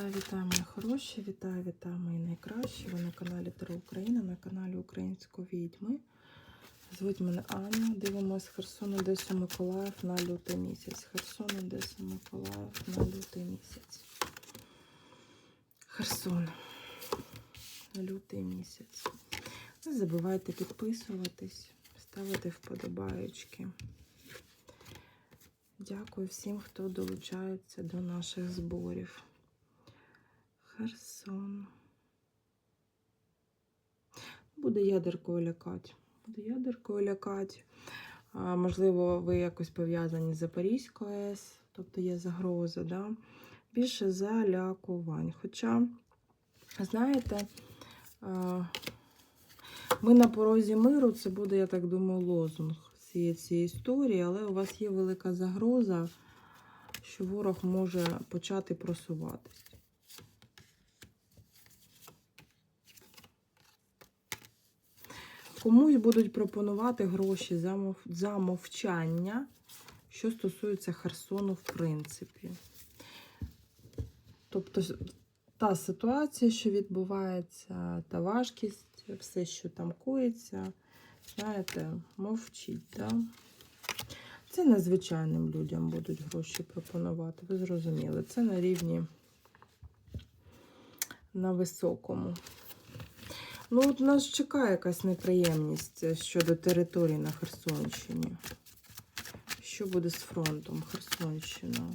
Вітаю, вітаю, мої хороші, вітаю, вітаю, мої найкращі. Ви на каналі Таро Україна, на каналі Української відьми. Звуть мене Аня. Дивимось Херсон, Одеса, Миколаїв на лютий місяць. Херсон, Одеса, Миколаїв на лютий місяць. Херсон. Лютий місяць. Не забувайте підписуватись, ставити вподобаєчки. Дякую всім, хто долучається до наших зборів. Херсон. Буде ядеркою лякати. Буде ядеркою лякати. Можливо, ви якось пов'язані з Запорізькою АЕС, тобто є загроза, да? більше залякувань. Хоча, знаєте, ми на порозі миру, це буде, я так думаю, лозунг всієї цієї історії, але у вас є велика загроза, що ворог може почати просуватись. Комусь будуть пропонувати гроші за, мов... за мовчання, що стосується Херсону, в принципі. Тобто, та ситуація, що відбувається, та важкість, все, що там коїться, знаєте, мовчіть. Да? Це незвичайним людям будуть гроші пропонувати. Ви зрозуміли, це на рівні на високому. Ну, от нас чекає якась неприємність щодо території на Херсонщині. Що буде з фронтом Херсонщина?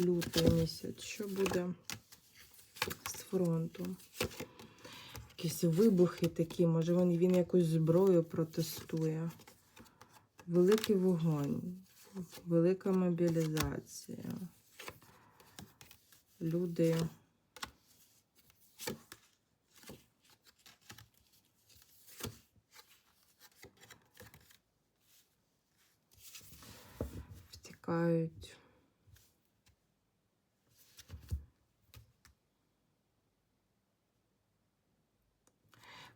Лютий місяць. Що буде з фронтом? Якісь вибухи такі, може він, він якусь зброю протестує. Великий вогонь, велика мобілізація. Люди.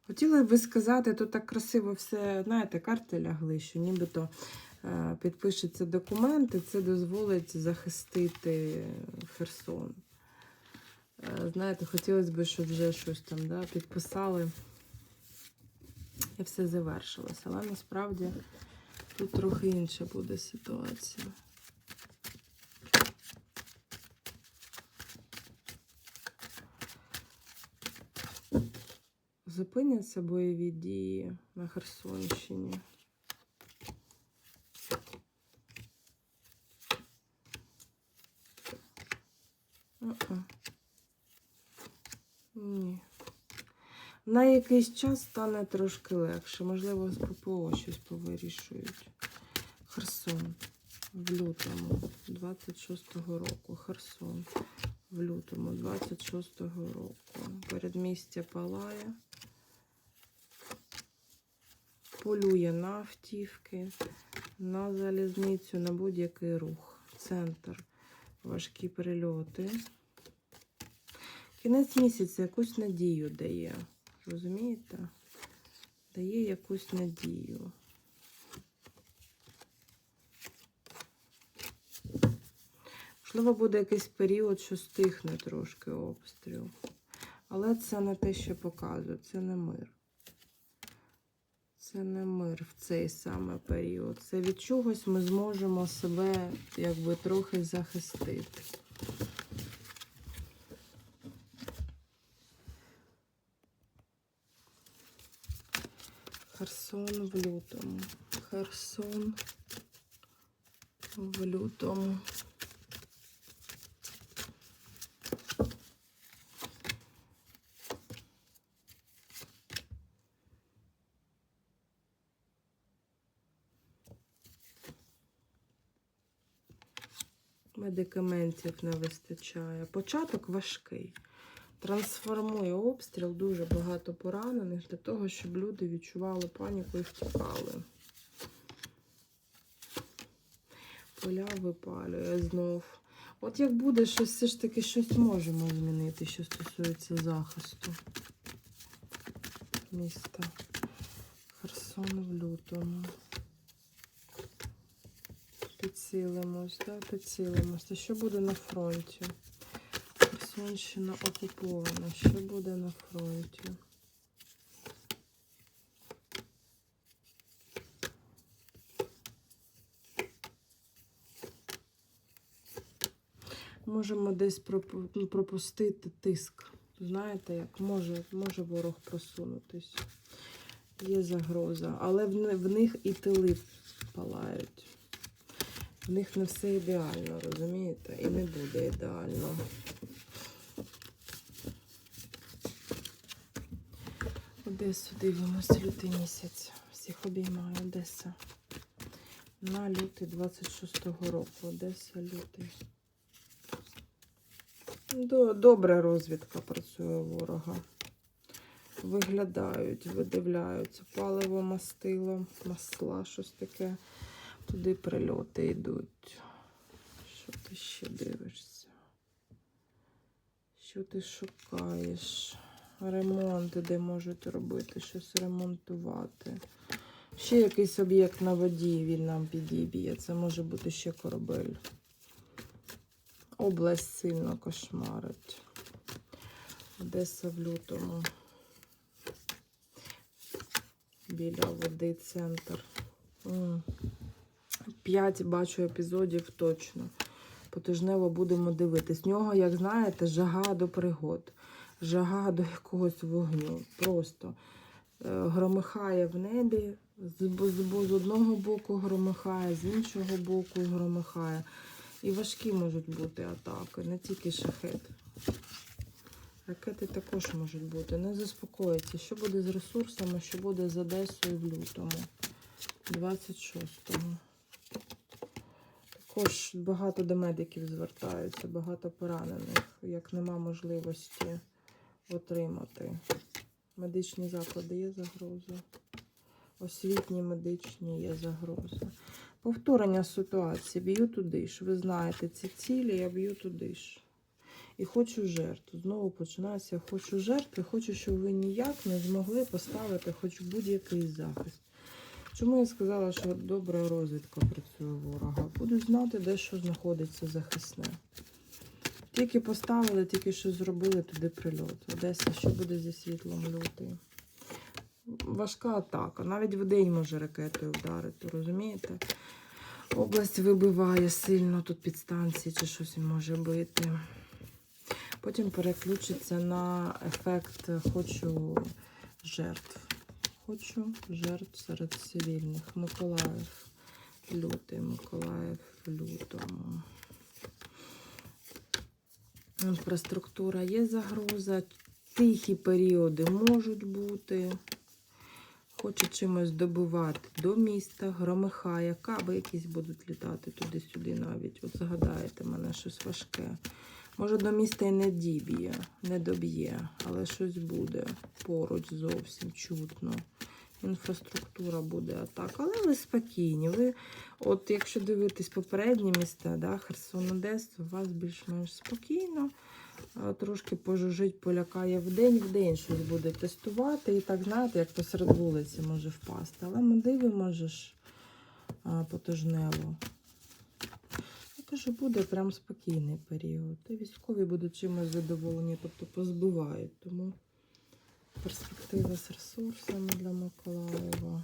Хотіла би сказати, тут так красиво все, знаєте, карти лягли, що нібито е, підпишеться документ, і це дозволить захистити Херсон. Е, знаєте, хотілося б, щоб вже щось там да, підписали і все завершилося. Але насправді тут трохи інша буде ситуація. Зупиняться бойові дії на Херсонщині. Uh-uh. Ні. На якийсь час стане трошки легше. Можливо, з ППО щось повирішують. Херсон в лютому 26-го року. Херсон в лютому 26-го року. Передмістя палає. Полює на автівки, на залізницю, на будь-який рух. Центр. Важкі прильоти. Кінець місяця якусь надію дає. Розумієте? Дає якусь надію. Можливо, буде якийсь період, що стихне трошки обстріл. Але це не те, що показує, це не мир. Це не мир в цей саме період. Це від чогось ми зможемо себе якби трохи захистити. Херсон в лютому. Херсон в лютому. Медикаментів не вистачає. Початок важкий. Трансформує обстріл, дуже багато поранених для того, щоб люди відчували паніку і втікали. Поля випалює знов. От як буде щось, все ж таки щось можемо змінити, що стосується захисту міста. Херсон в лютому. Підсилимось, да, підсилимось. Та що буде на фронті? Херсонщина окупована. Що буде на фронті? Можемо десь ну, пропустити тиск. Знаєте, як може, може ворог просунутись. Є загроза. Але в них і тили палають. В них не все ідеально, розумієте? І не буде ідеально. Одесу дивимося, лютий місяць. Всіх обіймаю Одеса. На лютий 26-го року. Одеса, лютий. Добра розвідка працює ворога. Виглядають, видивляються. Паливо, мастило, масла, щось таке. Туди прильоти йдуть. Що ти ще дивишся? Що ти шукаєш? Ремонти, де можуть робити, щось ремонтувати. Ще якийсь об'єкт на воді він нам підіб'є. Це може бути ще корабель. Область сильно кошмарить. Одеса в лютому. Біля води центр. М. П'ять бачу епізодів точно. Потижнево будемо дивитись. В нього, як знаєте, жага до пригод, жага до якогось вогню. Просто е, громихає в небі, з одного боку громихає, з іншого боку громихає. І важкі можуть бути атаки, не тільки шахет. Ракети також можуть бути. Не заспокоїться. Що буде з ресурсами, що буде з Одесою в лютому, 26-го. Також багато до медиків звертаються, багато поранених, як нема можливості отримати. Медичні заклади є загроза. Освітні, медичні є загроза. Повторення ситуації. Б'ю туди ж. Ви знаєте ці цілі, я б'ю туди ж. І хочу жертв. Знову починається. Хочу жертви, хочу, щоб ви ніяк не змогли поставити хоч будь-який захист. Чому я сказала, що добра розвідка працює ворога? Буду знати, де що знаходиться захисне. Тільки поставили, тільки що зробили туди прильот. Одеса, що буде зі світлом лютий? Важка атака. Навіть в день може ракетою вдарити, розумієте? Область вибиває сильно тут підстанції чи щось може бити. Потім переключиться на ефект хочу жертв. Хочу жертв серед цивільних. Миколаїв. Лютий, Миколаїв лютому. Інфраструктура є загроза. Тихі періоди можуть бути. Хоче чимось добувати до міста, громихає, каби якісь будуть літати туди-сюди навіть. От загадаєте мене щось важке. Може, до міста і не діб'є, не доб'є, але щось буде поруч зовсім чутно. Інфраструктура буде атака. Але ви спокійні. Ви, от якщо дивитись попередні міста, да, Херсон, Одеса, у вас більш-менш спокійно. Трошки пожужить, полякає в день, в день щось буде тестувати. І так, знаєте, як посеред вулиці може впасти. Але ми дивимося ж а. Я кажу, буде прям спокійний період. І військові будуть чимось задоволені, тобто позбивають. Тому перспектива з ресурсами для Миколаєва.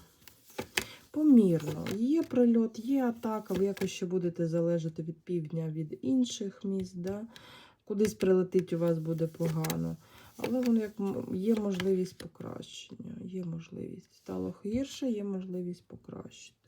Помірно. Є прильот, є атака, ви якось ще будете залежати від півдня від інших міст. Да? Кудись прилетить у вас буде погано. Але воно як є можливість покращення. Є можливість. Стало гірше, є можливість покращити.